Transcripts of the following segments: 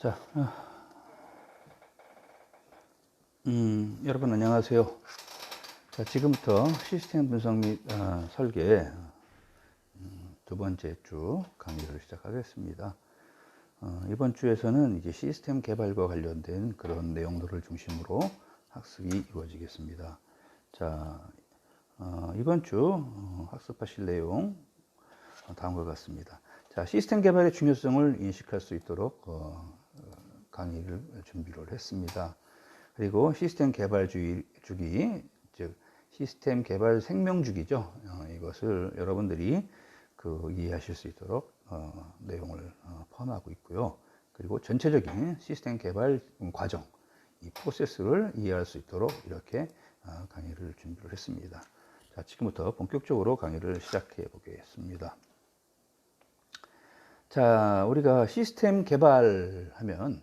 자, 어. 음, 여러분 안녕하세요. 자, 지금부터 시스템 분석 및 어, 설계 음, 두 번째 주 강의를 시작하겠습니다. 어, 이번 주에서는 이제 시스템 개발과 관련된 그런 내용들을 중심으로 학습이 이루어지겠습니다. 자, 어, 이번 주 어, 학습하실 내용 어, 다음과 같습니다. 자, 시스템 개발의 중요성을 인식할 수 있도록 어, 어, 강의를 준비를 했습니다. 그리고 시스템 개발 주기, 즉 시스템 개발 생명 주기죠. 어, 이것을 여러분들이 그 이해하실 수 있도록 어, 내용을 어, 포함하고 있고요. 그리고 전체적인 시스템 개발 과정, 이 프로세스를 이해할 수 있도록 이렇게 어, 강의를 준비를 했습니다. 자, 지금부터 본격적으로 강의를 시작해 보겠습니다. 자, 우리가 시스템 개발하면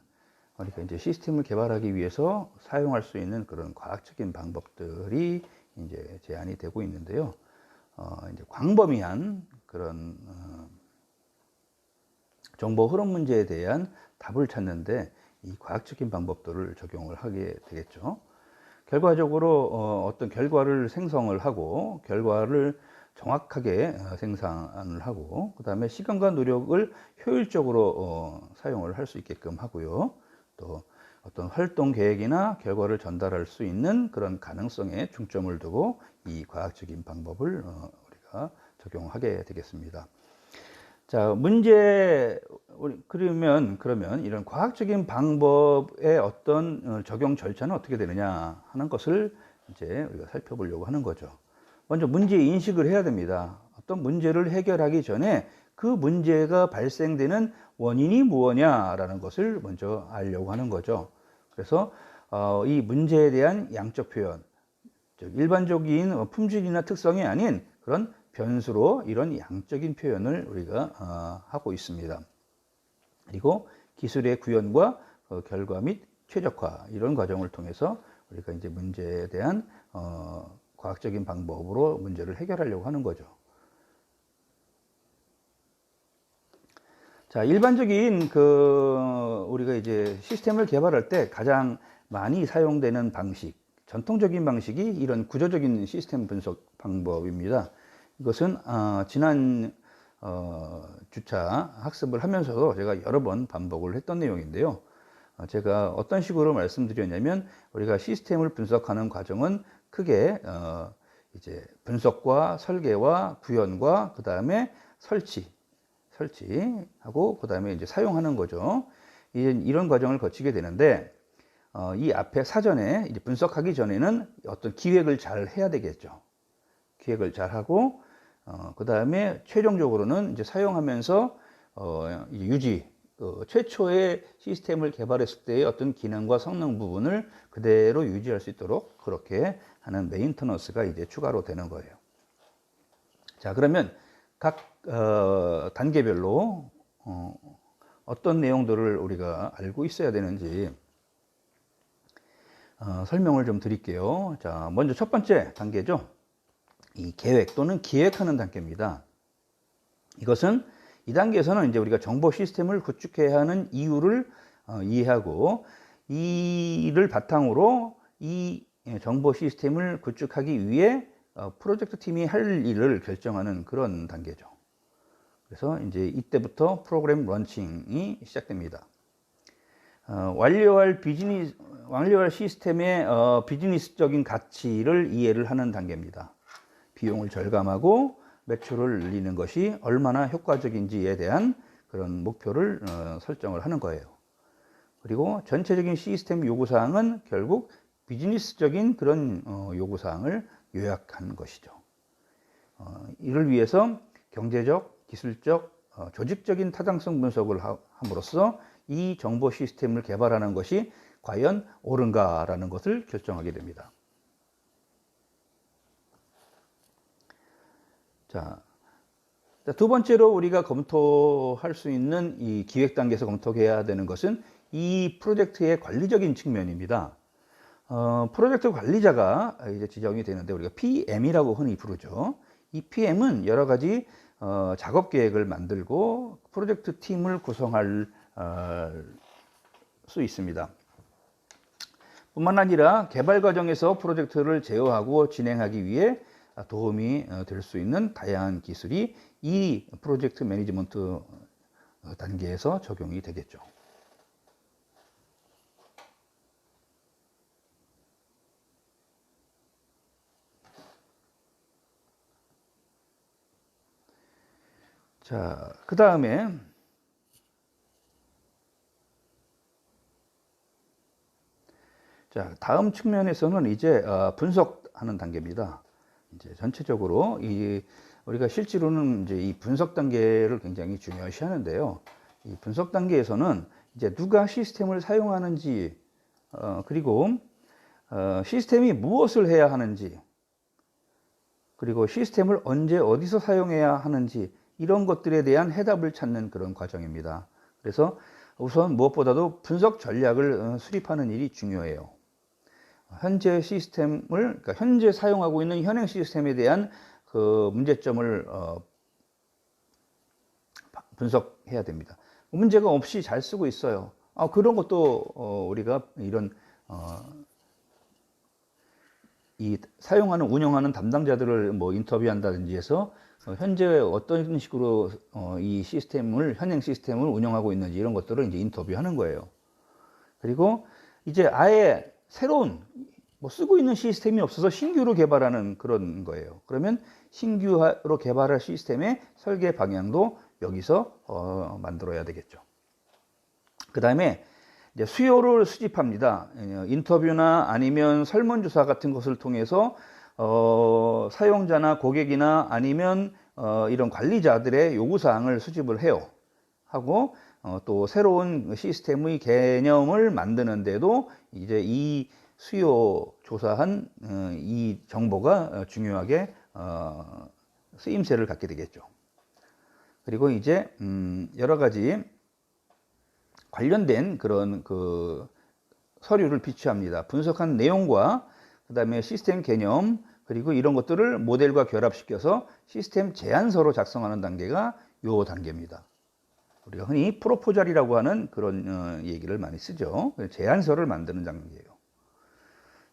우리가 이제 시스템을 개발하기 위해서 사용할 수 있는 그런 과학적인 방법들이 이제 제안이 되고 있는데요. 어, 이제 광범위한 그런 어, 정보 흐름 문제에 대한 답을 찾는데 이 과학적인 방법들을 적용을 하게 되겠죠. 결과적으로 어, 어떤 결과를 생성을 하고 결과를 정확하게 어, 생산을 하고 그 다음에 시간과 노력을 효율적으로 어, 사용을 할 수 있게끔 하고요. 또 어떤 활동 계획이나 결과를 전달할 수 있는 그런 가능성에 중점을 두고 이 과학적인 방법을 어, 우리가 적용하게 되겠습니다. 자, 문제, 그러면, 그러면 이런 과학적인 방법의 어떤 어, 적용 절차는 어떻게 되느냐 하는 것을 이제 우리가 살펴보려고 하는 거죠. 먼저 문제 인식을 해야 됩니다. 어떤 문제를 해결하기 전에 그 문제가 발생되는 원인이 무엇냐라는 것을 먼저 알려고 하는 거죠. 그래서 어, 이 문제에 대한 양적 표현, 즉 일반적인 품질이나 특성이 아닌 그런 변수로 이런 양적인 표현을 우리가 어, 하고 있습니다. 그리고 기술의 구현과 어, 결과 및 최적화 이런 과정을 통해서 우리가 이제 문제에 대한 어, 과학적인 방법으로 문제를 해결하려고 하는 거죠. 자, 일반적인 그 우리가 이제 시스템을 개발할 때 가장 많이 사용되는 방식, 전통적인 방식이 이런 구조적인 시스템 분석 방법입니다. 이것은 어, 지난 어, 주차 학습을 하면서도 제가 여러 번 반복을 했던 내용인데요. 어, 제가 어떤 식으로 말씀드렸냐면 우리가 시스템을 분석하는 과정은 크게 어, 이제 분석과 설계와 구현과 그 다음에 설치, 설치하고 그 다음에 이제 사용하는 거죠. 이런 과정을 거치게 되는데 어, 이 앞에 사전에 분석하기 전에는 어떤 기획을 잘 해야 되겠죠. 기획을 잘 하고 어, 그 다음에 최종적으로는 이제 사용하면서 어, 유지, 어, 최초의 시스템을 개발했을 때의 어떤 기능과 성능 부분을 그대로 유지할 수 있도록 그렇게 하는 메인터넌스가 이제 추가로 되는 거예요. 자, 그러면 각 어, 단계별로 어, 어떤 내용들을 우리가 알고 있어야 되는지 어, 설명을 좀 드릴게요. 자, 먼저 첫 번째 단계죠. 이 계획 또는 기획하는 단계입니다. 이것은 이 단계에서는 이제 우리가 정보 시스템을 구축해야 하는 이유를 어, 이해하고 이를 바탕으로 이 정보 시스템을 구축하기 위해 어, 프로젝트 팀이 할 일을 결정하는 그런 단계죠. 그래서 이제 이때부터 프로그램 런칭이 시작됩니다. 어, 완료할 비즈니스, 완료할 시스템의 어, 비즈니스적인 가치를 이해를 하는 단계입니다. 비용을 절감하고 매출을 늘리는 것이 얼마나 효과적인지에 대한 그런 목표를 어, 설정을 하는 거예요. 그리고 전체적인 시스템 요구사항은 결국 비즈니스적인 그런 어, 요구사항을 요약한 것이죠. 어, 이를 위해서 경제적, 기술적, 어, 조직적인 타당성 분석을 함으로써 이 정보 시스템을 개발하는 것이 과연 옳은가라는 것을 결정하게 됩니다. 자, 두 번째로 우리가 검토할 수 있는 이 기획 단계에서 검토해야 되는 것은 이 프로젝트의 관리적인 측면입니다. 어, 프로젝트 관리자가 이제 지정이 되는데 우리가 PM이라고 흔히 부르죠. 이 PM은 여러 가지 어, 작업 계획을 만들고 프로젝트 팀을 구성할 어, 수 있습니다. 뿐만 아니라 개발 과정에서 프로젝트를 제어하고 진행하기 위해 도움이 어, 될수 있는 다양한 기술이 이 프로젝트 매니지먼트 어, 단계에서 적용이 되겠죠. 자, 그 다음에 자, 다음 측면에서는 이제 어, 분석하는 단계입니다. 이제 전체적으로 이 우리가 실제로는 이제 이 분석 단계를 굉장히 중요시 하는데요. 이 분석 단계에서는 이제 누가 시스템을 사용하는지 어, 그리고 어, 시스템이 무엇을 해야 하는지 그리고 시스템을 언제 어디서 사용해야 하는지 이런 것들에 대한 해답을 찾는 그런 과정입니다. 그래서 우선 무엇보다도 분석 전략을 어, 수립하는 일이 중요해요. 현재 시스템을 그러니까 현재 사용하고 있는 현행 시스템에 대한 그 문제점을 어, 분석해야 됩니다. 문제가 없이 잘 쓰고 있어요. 아, 그런 것도 어, 우리가 이런 어, 이 사용하는 운영하는 담당자들을 뭐 인터뷰한다든지 해서 어, 현재 어떤 식으로 어, 이 시스템을 현행 시스템을 운영하고 있는지 이런 것들을 이제 인터뷰하는 거예요. 그리고 이제 아예 새로운 뭐 쓰고 있는 시스템이 없어서 신규로 개발하는 그런 거예요. 그러면 신규로 개발할 시스템의 설계 방향도 여기서 어, 만들어야 되겠죠. 그 다음에 이제 수요를 수집합니다. 어, 인터뷰나 아니면 설문조사 같은 것을 통해서 어, 사용자나 고객이나 아니면 어, 이런 관리자들의 요구사항을 수집을 해요. 하고 어, 또 새로운 시스템의 개념을 만드는데도 이제 이 수요 조사한 어, 이 정보가 중요하게 어, 쓰임새를 갖게 되겠죠. 그리고 이제 음, 여러 가지 관련된 그런 그 서류를 비추합니다. 분석한 내용과 그 다음에 시스템 개념 그리고 이런 것들을 모델과 결합시켜서 시스템 제안서로 작성하는 단계가 요 단계입니다. 우리가 흔히 프로포절이라고 하는 그런 어, 얘기를 많이 쓰죠. 제안서를 만드는 단계예요.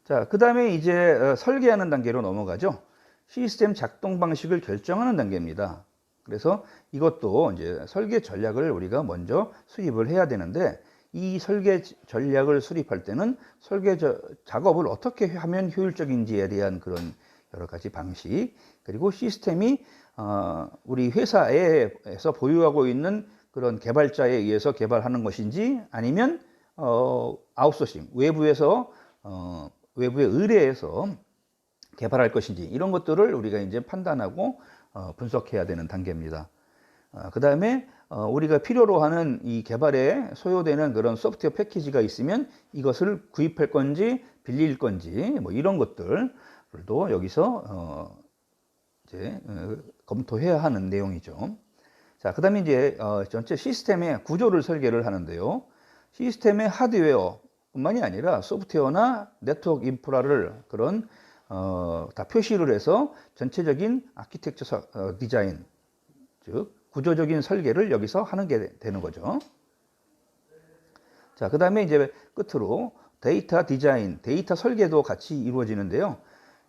자, 그 다음에 이제 어, 설계하는 단계로 넘어가죠. 시스템 작동 방식을 결정하는 단계입니다. 그래서 이것도 이제 설계 전략을 우리가 먼저 수립을 해야 되는데 이 설계 전략을 수립할 때는 설계 작업을 어떻게 하면 효율적인지에 대한 그런 여러 가지 방식 그리고 시스템이 어, 우리 회사에서 보유하고 있는 그런 개발자에 의해서 개발하는 것인지 아니면 어, 아웃소싱 외부에서 어, 외부의 의뢰해서 개발할 것인지 이런 것들을 우리가 이제 판단하고 어, 분석해야 되는 단계입니다. 어, 그 다음에 어, 우리가 필요로 하는 이 개발에 소요되는 그런 소프트웨어 패키지가 있으면 이것을 구입할 건지 빌릴 건지 뭐 이런 것들도 여기서 이제 검토해야 하는 내용이죠. 자, 그 다음에 이제 전체 시스템의 구조를 설계를 하는데요. 시스템의 하드웨어 뿐만이 아니라 소프트웨어나 네트워크 인프라를 그런 어, 다 표시를 해서 전체적인 아키텍처 어, 디자인, 즉 구조적인 설계를 여기서 하는 게 되는 거죠. 자, 그 다음에 이제 끝으로 데이터 디자인, 데이터 설계도 같이 이루어지는데요.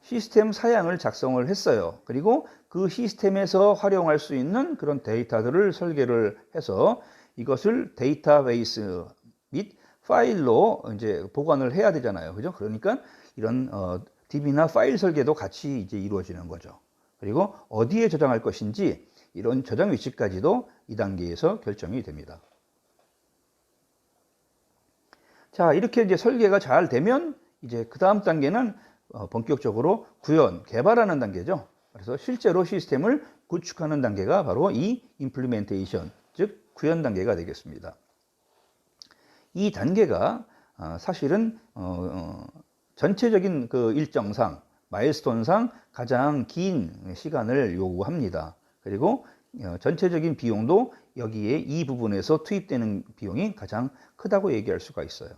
시스템 사양을 작성을 했어요. 그리고 그 시스템에서 활용할 수 있는 그런 데이터들을 설계를 해서 이것을 데이터베이스 및 파일로 이제 보관을 해야 되잖아요. 그죠? 그러니까 이런 어, DB나 파일 설계도 같이 이제 이루어지는 거죠. 그리고 어디에 저장할 것인지 이런 저장 위치까지도 이 단계에서 결정이 됩니다. 자, 이렇게 이제 설계가 잘 되면 이제 그 다음 단계는 어, 본격적으로 구현, 개발하는 단계죠. 그래서 실제로 시스템을 구축하는 단계가 바로 이 임플리멘테이션, 즉 구현 단계가 되겠습니다. 이 단계가 어, 사실은 어, 전체적인 그 일정상 마일스톤상 가장 긴 시간을 요구합니다. 그리고 전체적인 비용도 여기에 이 부분에서 투입되는 비용이 가장 크다고 얘기할 수가 있어요.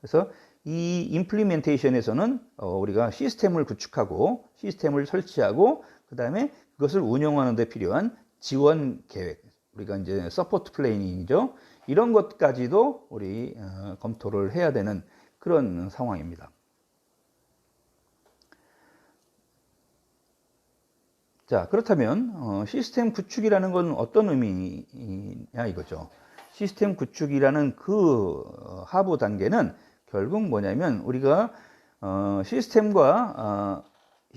그래서 이 임플리멘테이션에서는 우리가 시스템을 구축하고 시스템을 설치하고 그 다음에 그것을 운영하는 데 필요한 지원 계획 우리가 이제 서포트 플래닝이죠. 이런 것까지도 우리 어, 검토를 해야 되는 그런 상황입니다. 자, 그렇다면 어, 시스템 구축이라는 건 어떤 의미냐 이거죠. 시스템 구축이라는 그 어, 하부 단계는 결국 뭐냐면 우리가 어, 시스템과 어,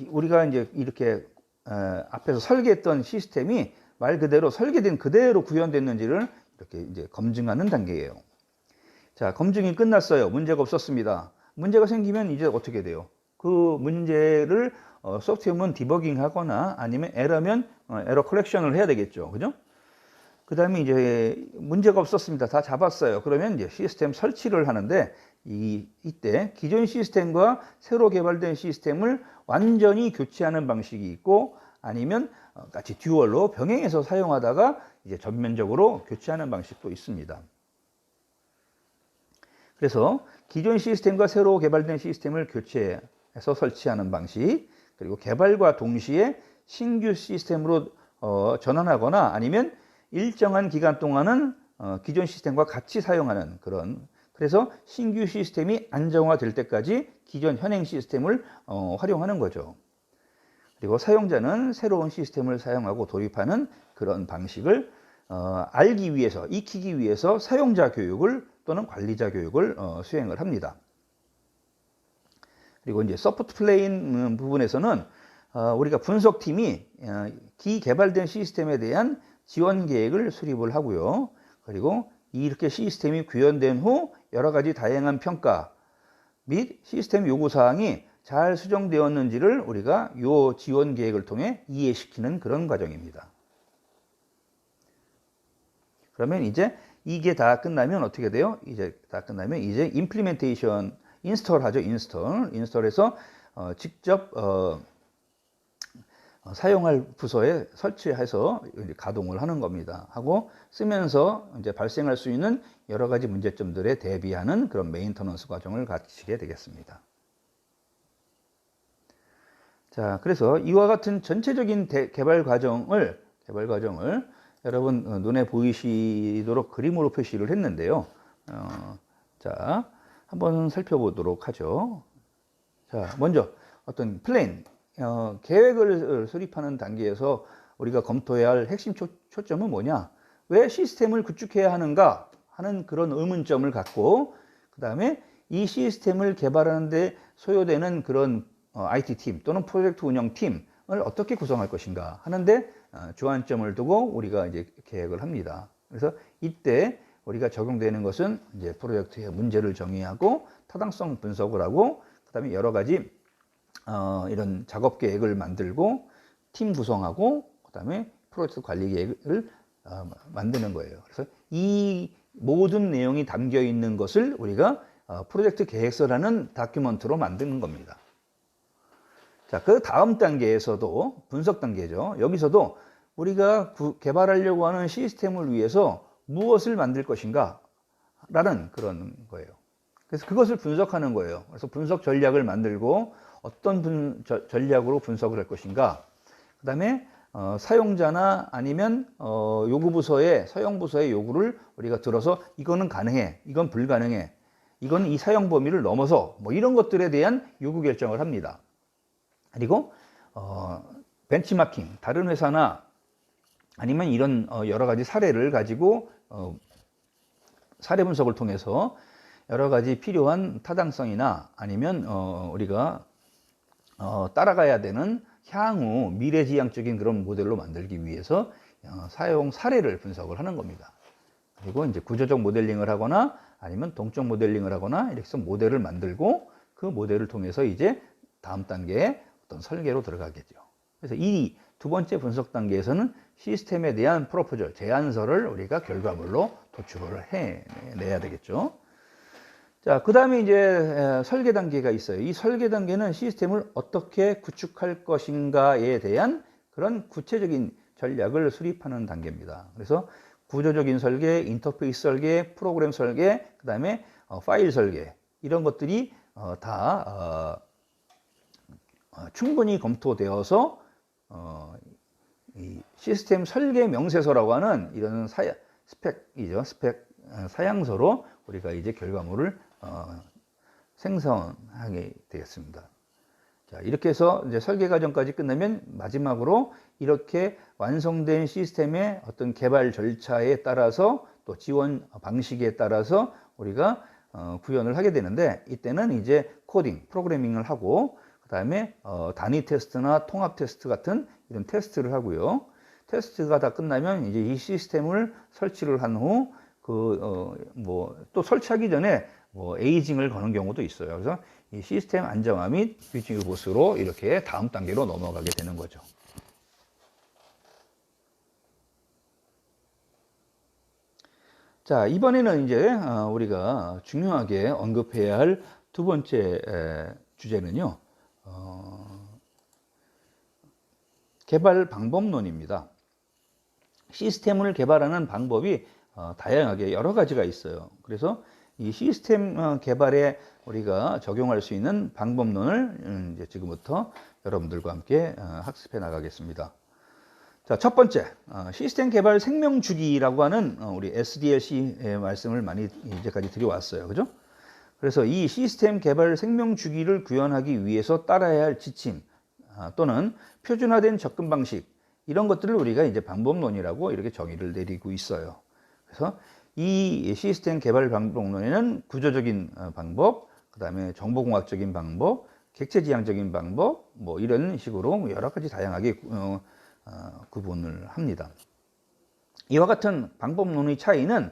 우리가 이제 이렇게 어, 앞에서 설계했던 시스템이 말 그대로 설계된 그대로 구현됐는지를 이렇게 이제 검증하는 단계예요. 자, 검증이 끝났어요. 문제가 없었습니다. 문제가 생기면 이제 어떻게 돼요? 그 문제를 어, 소프트웨어면 디버깅 하거나 아니면 에러면 어, 에러 컬렉션을 해야 되겠죠. 그죠? 그 다음에 이제 문제가 없었습니다. 다 잡았어요. 그러면 이제 시스템 설치를 하는데 이, 이때 기존 시스템과 새로 개발된 시스템을 완전히 교체하는 방식이 있고 아니면 어, 같이 듀얼로 병행해서 사용하다가 이제 전면적으로 교체하는 방식도 있습니다. 그래서 기존 시스템과 새로 개발된 시스템을 교체해서 설치하는 방식, 그리고 개발과 동시에 신규 시스템으로 어, 전환하거나 아니면 일정한 기간 동안은 어, 기존 시스템과 같이 사용하는 그런 그래서 신규 시스템이 안정화될 때까지 기존 현행 시스템을 어, 활용하는 거죠. 그리고 사용자는 새로운 시스템을 사용하고 돌입하는 그런 방식을 어, 알기 위해서, 익히기 위해서 사용자 교육을 또는 관리자 교육을 어, 수행을 합니다. 그리고 이제 서포트 플레인 부분에서는 어, 우리가 분석팀이 어, 기개발된 시스템에 대한 지원 계획을 수립을 하고요. 그리고 이렇게 시스템이 구현된 후 여러 가지 다양한 평가 및 시스템 요구 사항이 잘 수정되었는지를 우리가 요 지원 계획을 통해 이해시키는 그런 과정입니다. 그러면 이제 이게 다 끝나면 어떻게 돼요? 이제 다 끝나면 이제 임플리멘테이션 인스톨 하죠. 인스톨. 인스톨해서 어, 직접 어, 어, 사용할 부서에 설치해서 가동을 하는 겁니다. 하고 쓰면서 이제 발생할 수 있는 여러 가지 문제점들에 대비하는 그런 메인터넌스 과정을 갖추게 되겠습니다. 자, 그래서 이와 같은 전체적인 대, 개발 과정을 개발 과정을 여러분 어, 눈에 보이시도록 그림으로 표시를 했는데요. 어, 자, 한번 살펴보도록 하죠. 자, 먼저 어떤 플랜, 어, 계획을 수립하는 단계에서 우리가 검토해야 할 핵심 초, 초점은 뭐냐? 왜 시스템을 구축해야 하는가? 하는 그런 의문점을 갖고 그 다음에 이 시스템을 개발하는데 소요되는 그런 어, IT팀 또는 프로젝트 운영팀을 어떻게 구성할 것인가 하는데 어, 주안점을 두고 우리가 이제 계획을 합니다. 그래서 이때 우리가 적용되는 것은 이제 프로젝트의 문제를 정의하고 타당성 분석을 하고 그다음에 여러 가지 어, 이런 작업 계획을 만들고 팀 구성하고 그다음에 프로젝트 관리 계획을 어, 만드는 거예요. 그래서 이 모든 내용이 담겨 있는 것을 우리가 어, 프로젝트 계획서라는 다큐멘트로 만드는 겁니다. 자, 그 다음 단계에서도 분석 단계죠. 여기서도 우리가 구, 개발하려고 하는 시스템을 위해서 무엇을 만들 것인가 라는 그런 거예요. 그래서 그것을 분석하는 거예요. 그래서 분석 전략을 만들고 어떤 분, 저, 전략으로 분석을 할 것인가. 그 다음에 어, 사용자나 아니면 어, 요구 부서의 서영부서의 요구를 우리가 들어서 이거는 가능해, 이건 불가능해, 이건 이 사용 범위를 넘어서 뭐 이런 것들에 대한 요구 결정을 합니다. 그리고 어, 벤치마킹, 다른 회사나 아니면 이런 어, 여러 가지 사례를 가지고 어, 사례 분석을 통해서 여러 가지 필요한 타당성이나 아니면 어, 우리가 어, 따라가야 되는 향후 미래지향적인 그런 모델로 만들기 위해서 어, 사용 사례를 분석을 하는 겁니다. 그리고 이제 구조적 모델링을 하거나 아니면 동적 모델링을 하거나 이렇게 해서 모델을 만들고 그 모델을 통해서 이제 다음 단계에 어떤 설계로 들어가겠죠. 그래서 이 두 번째 분석 단계에서는 시스템에 대한 프로포절, 제안서를 우리가 결과물로 도출을 해내야 되겠죠. 자, 그 다음에 이제 설계 단계가 있어요. 이 설계 단계는 시스템을 어떻게 구축할 것인가에 대한 그런 구체적인 전략을 수립하는 단계입니다. 그래서 구조적인 설계, 인터페이스 설계, 프로그램 설계, 그 다음에 어, 파일 설계 이런 것들이 어, 다 어, 충분히 검토되어서 이 시스템 설계 명세서라고 하는 이런 사, 스펙이죠. 스펙 어, 사양서로 우리가 이제 결과물을 어, 생성하게 되겠습니다. 자, 이렇게 해서 이제 설계 과정까지 끝나면 마지막으로 이렇게 완성된 시스템의 어떤 개발 절차에 따라서 또 지원 방식에 따라서 우리가 어, 구현을 하게 되는데 이때는 이제 코딩, 프로그래밍을 하고 그 다음에 어, 단위 테스트나 통합 테스트 같은 이런 테스트를 하고요. 테스트가 다 끝나면 이제 이 시스템을 설치를 한 후 그 어 뭐 또 설치하기 전에 뭐 에이징을 거는 경우도 있어요. 그래서 이 시스템 안정화 및 뷰징 보스로 이렇게 다음 단계로 넘어가게 되는 거죠. 자, 이번에는 이제 어, 우리가 중요하게 언급해야 할 두 번째 에, 주제는요. 어, 개발 방법론입니다. 시스템을 개발하는 방법이 어, 다양하게 여러 가지가 있어요. 그래서 이 시스템 어, 개발에 우리가 적용할 수 있는 방법론을 음, 이제 지금부터 여러분들과 함께 어, 학습해 나가겠습니다. 자, 첫 번째, 어, 시스템 개발 생명 주기라고 하는 어, 우리 SDLC의 말씀을 많이 이제까지 드려왔어요. 그죠? 그래서 이 시스템 개발 생명 주기를 구현하기 위해서 따라야 할 지침 아, 또는 표준화된 접근 방식 이런 것들을 우리가 이제 방법론이라고 이렇게 정의를 내리고 있어요. 그래서 이 시스템 개발 방법론에는 구조적인 어, 방법, 그 다음에 정보공학적인 방법, 객체지향적인 방법, 뭐 이런 식으로 여러 가지 다양하게 어, 어, 구분을 합니다. 이와 같은 방법론의 차이는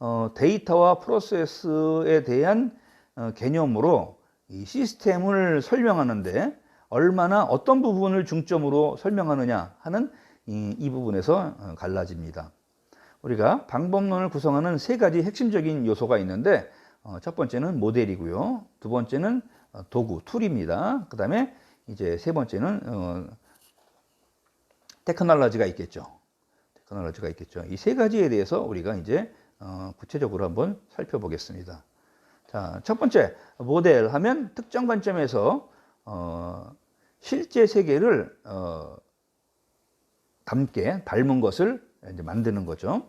어, 데이터와 프로세스에 대한 어, 개념으로 이 시스템을 설명하는데 얼마나 어떤 부분을 중점으로 설명하느냐 하는 이, 이 부분에서 어, 갈라집니다. 우리가 방법론을 구성하는 세 가지 핵심적인 요소가 있는데 어, 첫 번째는 모델이고요. 두 번째는 어, 도구, 툴입니다. 그 다음에 이제 세 번째는 어, 테크놀로지가 있겠죠. 테크놀로지가 있겠죠. 이 세 가지에 대해서 우리가 이제 어, 구체적으로 한번 살펴보겠습니다. 자, 첫 번째 모델 하면 특정 관점에서 어, 실제 세계를 어, 닮게 닮은 것을 이제 만드는 거죠.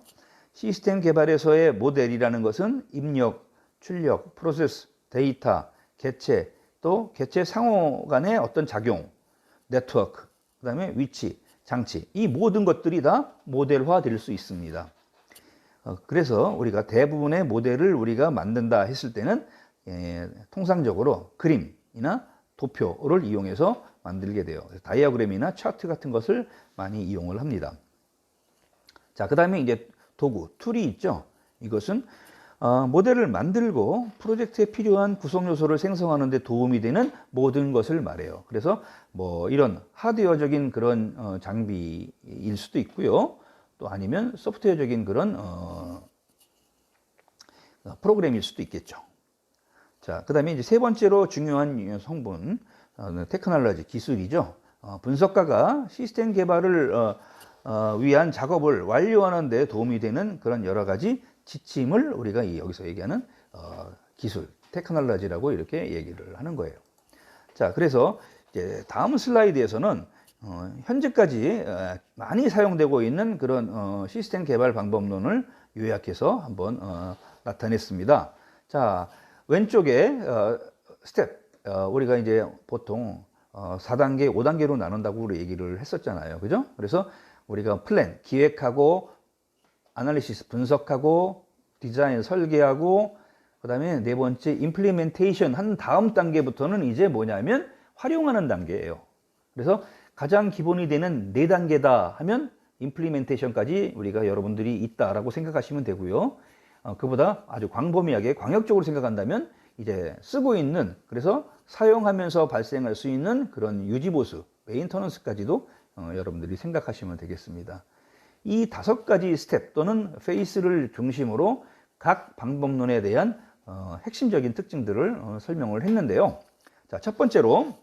시스템 개발에서의 모델이라는 것은 입력, 출력, 프로세스, 데이터, 개체, 또 개체 상호 간의 어떤 작용, 네트워크, 그 다음에 위치, 장치, 이 모든 것들이 다 모델화 될 수 있습니다. 어, 그래서 우리가 대부분의 모델을 우리가 만든다 했을 때는 예, 통상적으로 그림이나 도표를 이용해서 만들게 돼요. 다이어그램이나 차트 같은 것을 많이 이용을 합니다. 자, 그 다음에 이제 도구, 툴이 있죠. 이것은 어, 모델을 만들고 프로젝트에 필요한 구성 요소를 생성하는 데 도움이 되는 모든 것을 말해요. 그래서 뭐 이런 하드웨어적인 그런 어, 장비일 수도 있고요. 또 아니면 소프트웨어적인 그런 어, 프로그램일 수도 있겠죠. 자, 그 다음에 이제 세 번째로 중요한 성분, 어, 테크놀로지, 기술이죠. 어, 분석가가 시스템 개발을 어, 어, 위한 작업을 완료하는 데 도움이 되는 그런 여러 가지 지침을 우리가 이 여기서 얘기하는 어, 기술, 테크놀로지라고 이렇게 얘기를 하는 거예요. 자, 그래서 이제 다음 슬라이드에서는 어, 현재까지 어, 많이 사용되고 있는 그런 어, 시스템 개발 방법론을 요약해서 한번 어, 나타냈습니다. 자, 왼쪽에 어, 스텝, 어, 우리가 이제 보통 어, 4단계, 5단계로 나눈다고 우리 얘기를 했었잖아요. 그죠? 그래서 우리가 플랜, 기획하고, 아날리시스, 분석하고, 디자인, 설계하고, 그 다음에 네 번째, 임플리멘테이션 한 다음 단계부터는 이제 뭐냐면 활용하는 단계예요. 그래서 가장 기본이 되는 네 단계다 하면 임플리멘테이션까지 우리가 여러분들이 있다라고 생각하시면 되고요. 어, 그보다 아주 광범위하게 광역적으로 생각한다면 이제 쓰고 있는 그래서 사용하면서 발생할 수 있는 그런 유지보수, 메인터넌스까지도 어, 여러분들이 생각하시면 되겠습니다. 이 다섯 가지 스텝 또는 페이스를 중심으로 각 방법론에 대한 어, 핵심적인 특징들을 어, 설명을 했는데요. 자, 첫 번째로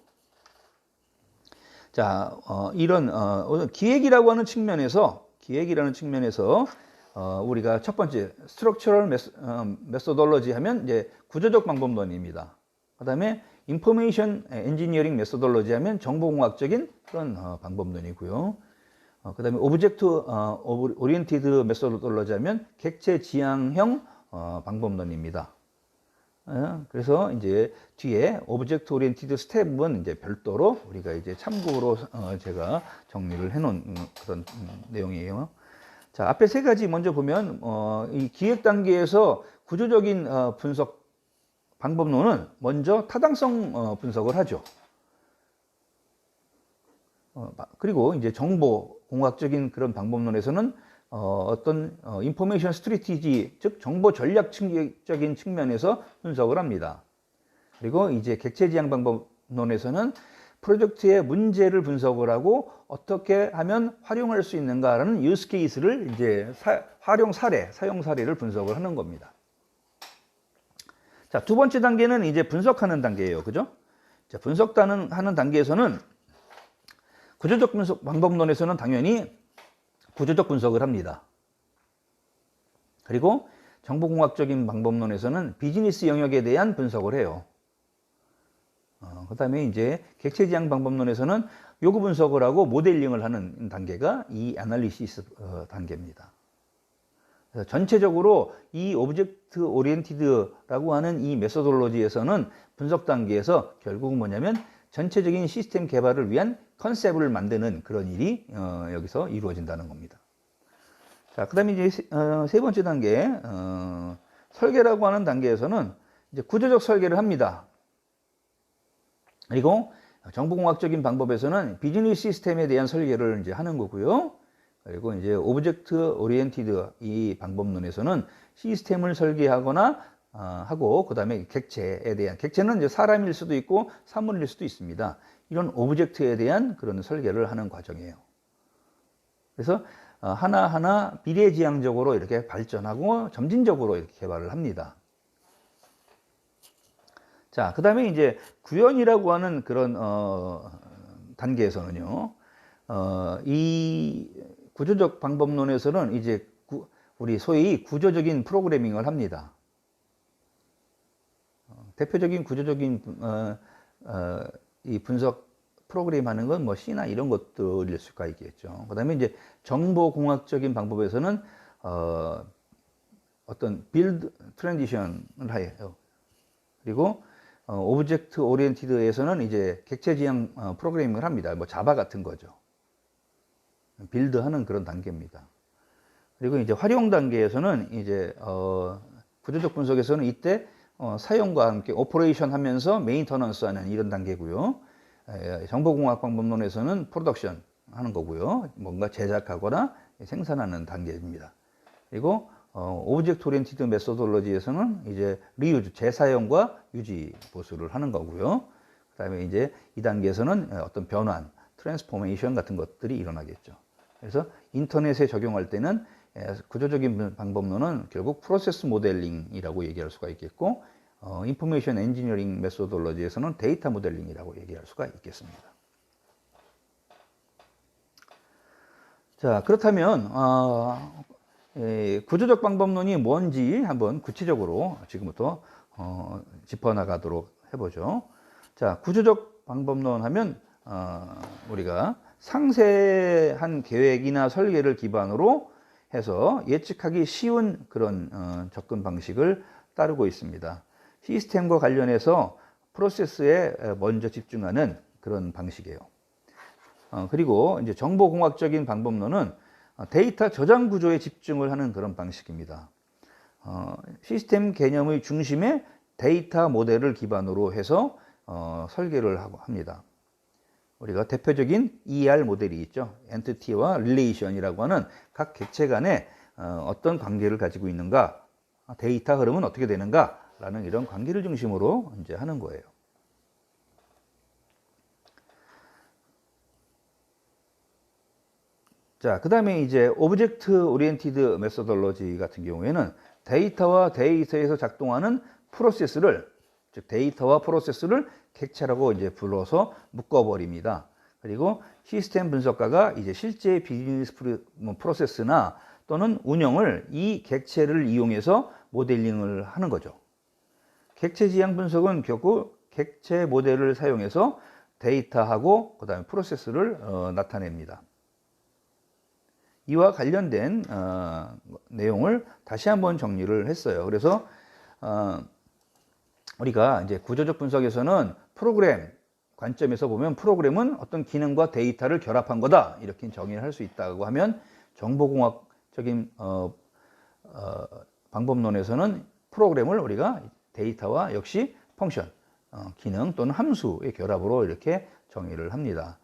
자, 어, 이런 어, 기획이라고 하는 측면에서 기획이라는 측면에서 어, 우리가 첫 번째 스트럭처럴 메소돌로지 하면 이제 구조적 방법론입니다. 그다음에 인포메이션 엔지니어링 메소돌로지 하면 정보공학적인 그런 어, 방법론이고요. 어, 그다음에 오브젝트 어, 오리엔티드 메소돌로지 하면 객체 지향형 어, 방법론입니다. 어, 그래서 이제 뒤에 오브젝트 오리엔티드 스텝은 이제 별도로 우리가 이제 참고로 어, 제가 정리를 해놓은 음, 그런 음, 내용이에요. 자, 앞에 세 가지 먼저 보면 어, 이 기획 단계에서 구조적인 어, 분석 방법론은 먼저 타당성 어, 분석을 하죠. 어, 마- 그리고 이제 정보 공학적인 그런 방법론에서는 어, 어떤 어, 인포메이션 스트리티지 즉 정보 전략적인 측면에서 분석을 합니다. 그리고 이제 객체 지향 방법론에서는 프로젝트의 문제를 분석을 하고 어떻게 하면 활용할 수 있는가라는 유스 케이스를 이제 사- 활용 사례, 사용 사례를 분석을 하는 겁니다. 자, 두 번째 단계는 이제 분석하는 단계예요. 그죠? 자, 분석하는 하는 단계에서는 구조적 분석 방법론에서는 당연히 구조적 분석을 합니다. 그리고 정보공학적인 방법론에서는 비즈니스 영역에 대한 분석을 해요. 어, 그 다음에 이제 객체지향 방법론에서는 요구 분석을 하고 모델링을 하는 단계가 이 아날리시스 어, 단계입니다. 전체적으로 이 오브젝트 오리엔티드라고 하는 이 메소돌로지에서는 분석 단계에서 결국은 뭐냐면 전체적인 시스템 개발을 위한 컨셉을 만드는 그런 일이 어, 여기서 이루어진다는 겁니다. 자, 그 다음에 이제 세, 어, 세 번째 단계 어, 설계라고 하는 단계에서는 이제 구조적 설계를 합니다. 그리고 정보공학적인 방법에서는 비즈니스 시스템에 대한 설계를 이제 하는 거고요. 그리고 이제 오브젝트 오리엔티드 이 방법론에서는 시스템을 설계하거나 어, 하고 그 다음에 객체에 대한 객체는 이제 사람일 수도 있고 사물일 수도 있습니다. 이런 오브젝트에 대한 그런 설계를 하는 과정이에요. 그래서 어, 하나하나 미래지향적으로 이렇게 발전하고 점진적으로 이렇게 개발을 합니다. 자, 그 다음에 이제 구현이라고 하는 그런, 어, 단계에서는요, 어, 이 구조적 방법론에서는 이제 구- 우리 소위 구조적인 프로그래밍을 합니다. 어, 대표적인 구조적인 어, 어, 이 분석 프로그램 하는 건 뭐 C나 이런 것들일 수가 있겠죠. 그 다음에 이제 정보공학적인 방법에서는 어, 어떤 빌드 트랜지션을 해요. 그리고 어, 오브젝트 오리엔티드에서는 이제 객체 지향 어, 프로그래밍을 합니다. 뭐 자바 같은 거죠. 빌드 하는 그런 단계입니다. 그리고 이제 활용 단계에서는 이제 어, 구조적 분석에서는 이때 어, 사용과 함께 오퍼레이션 하면서 메인터넌스 하는 이런 단계고요. 에, 정보공학 방법론에서는 프로덕션 하는 거고요. 뭔가 제작하거나 생산하는 단계입니다. 그리고 어, 오브젝트 오리엔티드 메소돌로지에서는 이제 리유즈 재사용과 유지 보수를 하는 거고요. 그 다음에 이제 이 단계에서는 어떤 변환, 트랜스포메이션 같은 것들이 일어나겠죠. 그래서 인터넷에 적용할 때는 에, 구조적인 방법론은 결국 프로세스 모델링이라고 얘기할 수가 있겠고 어, 인포메이션 엔지니어링 메소돌로지에서는 데이터 모델링이라고 얘기할 수가 있겠습니다. 자 그렇다면 어, 에, 구조적 방법론이 뭔지 한번 구체적으로 지금부터 어, 짚어나가도록 해보죠. 자, 구조적 방법론 하면 어, 우리가 상세한 계획이나 설계를 기반으로 해서 예측하기 쉬운 그런 어, 접근 방식을 따르고 있습니다. 시스템과 관련해서 프로세스에 먼저 집중하는 그런 방식이에요. 어, 그리고 이제 정보공학적인 방법론은 어, 데이터 저장 구조에 집중을 하는 그런 방식입니다. 어, 시스템 개념의 중심에 데이터 모델을 기반으로 해서 어, 설계를 하고 합니다. 우리가 대표적인 ER 모델이 있죠. 엔티티와 릴레이션이라고 하는 각 객체 간에 어, 어떤 관계를 가지고 있는가, 데이터 흐름은 어떻게 되는가 라는 이런 관계를 중심으로 이제 하는 거예요. 자, 그 다음에 이제 오브젝트 오리엔티드 메소돌로지 같은 경우에는 데이터와 데이터에서 작동하는 프로세스를, 즉 데이터와 프로세스를 객체라고 이제 불러서 묶어버립니다. 그리고 시스템 분석가가 이제 실제 비즈니스 프로- 뭐 프로세스나 또는 운영을 이 객체를 이용해서 모델링을 하는 거죠. 객체 지향 분석은 결국 객체 모델을 사용해서 데이터하고 그 다음에 프로세스를 어, 나타냅니다. 이와 관련된 어, 내용을 다시 한번 정리를 했어요. 그래서 어, 우리가 이제 구조적 분석에서는 프로그램 관점에서 보면 프로그램은 어떤 기능과 데이터를 결합한 거다 이렇게 정의를 할 수 있다고 하면 정보공학적인 어, 어, 방법론에서는 프로그램을 우리가 데이터와 역시 펑션, 어, 기능 또는 함수의 결합으로 이렇게 정의를 합니다.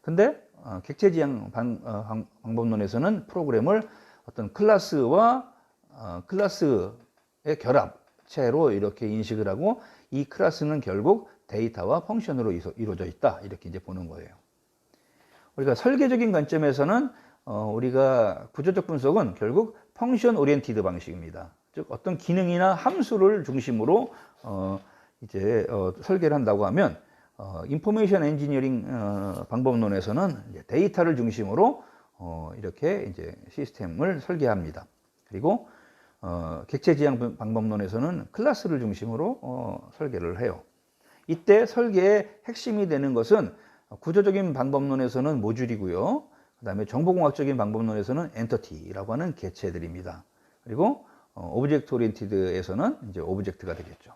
근데 어, 객체지향 방, 어, 방, 방법론에서는 프로그램을 어떤 클래스와 어, 클래스의 결합체로 이렇게 인식을 하고 이 클래스는 결국 데이터와 펑션으로 이루어져 있다 이렇게 이제 보는 거예요. 우리가 설계적인 관점에서는 어, 우리가 구조적 분석은 결국 펑션 오리엔티드 방식입니다. 즉 어떤 기능이나 함수를 중심으로 어, 이제 어, 설계를 한다고 하면 어, 인포메이션 엔지니어링 어, 방법론에서는 데이터를 중심으로 어, 이렇게 이제 시스템을 설계합니다. 그리고 어, 객체 지향 방법론에서는 클래스를 중심으로 어, 설계를 해요. 이때 설계의 핵심이 되는 것은 구조적인 방법론에서는 모듈이고요. 그 다음에 정보공학적인 방법론에서는 엔터티라고 하는 개체들입니다. 그리고 어, 오브젝트 오리엔티드에서는 이제 오브젝트가 되겠죠.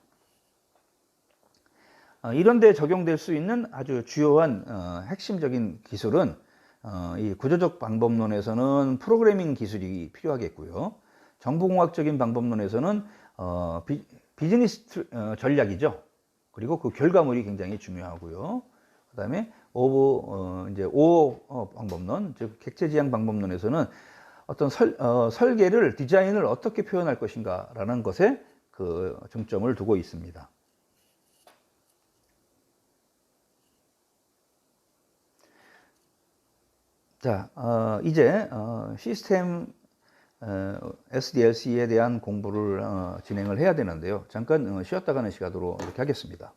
어, 이런 데 적용될 수 있는 아주 주요한 어, 핵심적인 기술은 어, 이 구조적 방법론에서는 프로그래밍 기술이 필요하겠고요. 정보공학적인 방법론에서는 어, 비, 비즈니스 전략이죠. 그리고 그 결과물이 굉장히 중요하고요. 그 다음에 오 어, 이제 오 어, 방법론, 즉 객체 지향 방법론에서는 어떤 설, 어, 설계를 디자인을 어떻게 표현할 것인가라는 것에 그 중점을 두고 있습니다. 자, 어, 이제 어, 시스템 어, SDLC에 대한 공부를 어, 진행을 해야 되는데요. 잠깐 어, 쉬었다 가는 시간으로 이렇게 하겠습니다.